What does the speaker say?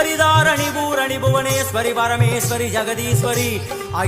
Ishwari Dharni भूरणि Bhuvaneshwari Parmeshwari Jagadishwari.